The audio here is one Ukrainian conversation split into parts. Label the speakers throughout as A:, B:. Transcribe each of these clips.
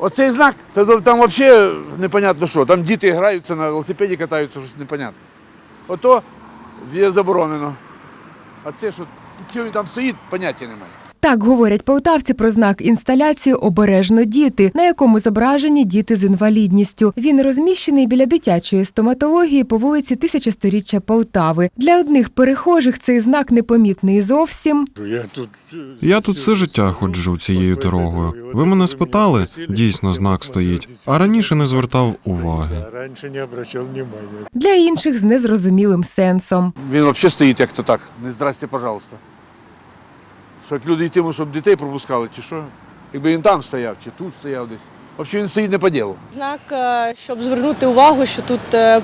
A: Оцей знак, там взагалі непонятно що. Там діти граються на велосипеді, катаються, щось непонятно. Ото є заборонено. А це що, чого він там стоїть, поняття немає.
B: Так говорять полтавці про знак інсталяції Обережно діти, на якому зображені діти з інвалідністю. Він розміщений біля дитячої стоматології по вулиці Тисячосторіччя Полтави. Для одних перехожих цей знак непомітний зовсім.
C: Я тут,
D: Я тут все життя ходжу цією дорогою. Ви мене спитали? Дійсно, знак стоїть. А раніше не звертав уваги.
C: Раніше не обращав внимания.
B: Для інших з незрозумілим сенсом.
A: Він взагалі стоїть як то так. Не здрасте, пожалуйста. Що як люди йтимуть, щоб дітей пропускали, чи що? Якби він там стояв, чи тут стояв десь. Взагалі він стоїть не по ділу.
E: Знак, е, щоб звернути увагу, що тут е,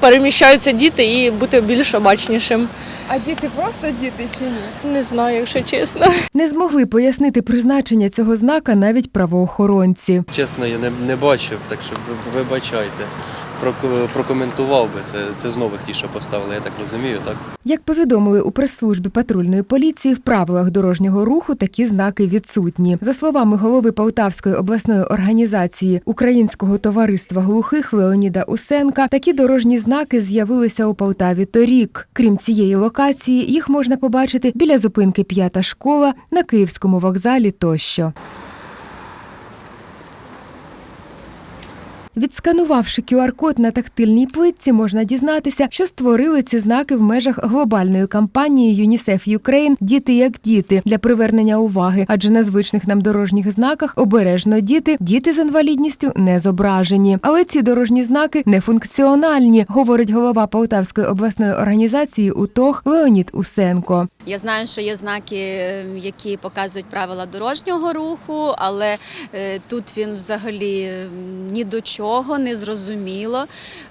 E: переміщаються діти і бути більш обачнішим.
F: А діти просто діти чи ні?
E: Не знаю, якщо чесно.
B: Не змогли пояснити призначення цього знака навіть правоохоронці.
G: Чесно, я не, не бачив, так що вибачайте. Проко- Прокоментував би це. Це знову ті, що поставили, я так розумію, так?
B: Як повідомили у прес-службі патрульної поліції, в правилах дорожнього руху такі знаки відсутні. За словами голови Полтавської обласної організації Українського товариства глухих Леоніда Усенка, такі дорожні знаки з'явилися у Полтаві торік. Крім цієї локації, їх можна побачити біля зупинки П'ята школа на Київському вокзалі тощо. Відсканувавши QR-код на тактильній плитці, можна дізнатися, що створили ці знаки в межах глобальної кампанії UNICEF Ukraine Діти як діти для привернення уваги, адже на звичних нам дорожніх знаках обережно діти, діти з інвалідністю не зображені. Але ці дорожні знаки не функціональні, говорить голова Полтавської обласної організації УТОГ Леонід Усенко.
H: Я знаю, що є знаки, е, які показують правила дорожнього руху, але е, тут він взагалі е, ні до чого не зрозуміло.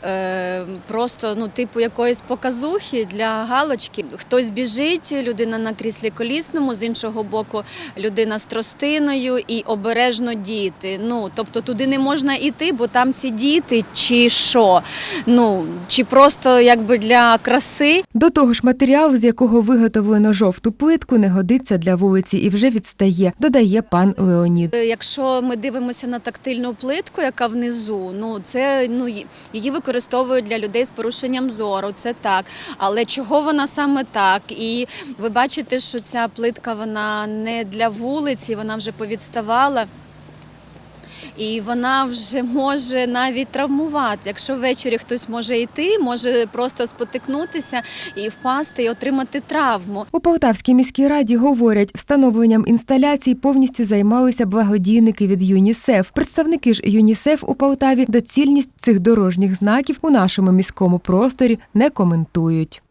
H: Е, Просто ну, типу якоїсь показухи для галочки. Хтось біжить, людина на кріслі колісному, з іншого боку, людина з тростиною і обережно діти. Ну тобто туди не можна йти, бо там ці діти, чи що? Ну чи просто якби для краси.
B: До того ж, матеріал, з якого виготовлено жовту плитку, не годиться для вулиці і вже відстає, додає пан Леонід.
H: Е, Якщо ми дивимося на тактильну плитку, яка внизу, ну це ну її використовують для людей з порушенням зору. Це так. Але чого вона саме так? І ви бачите, що ця плитка вона не для вулиці, вона вже повідставала. І вона вже може навіть травмувати. Якщо ввечері хтось може йти, може просто спотикнутися і впасти і отримати травму.
B: У Полтавській міській раді говорять, встановленням інсталяцій повністю займалися благодійники від ЮНІСЕФ. Представники ж ЮНІСЕФ у Полтаві доцільність цих дорожніх знаків у нашому міському просторі не коментують.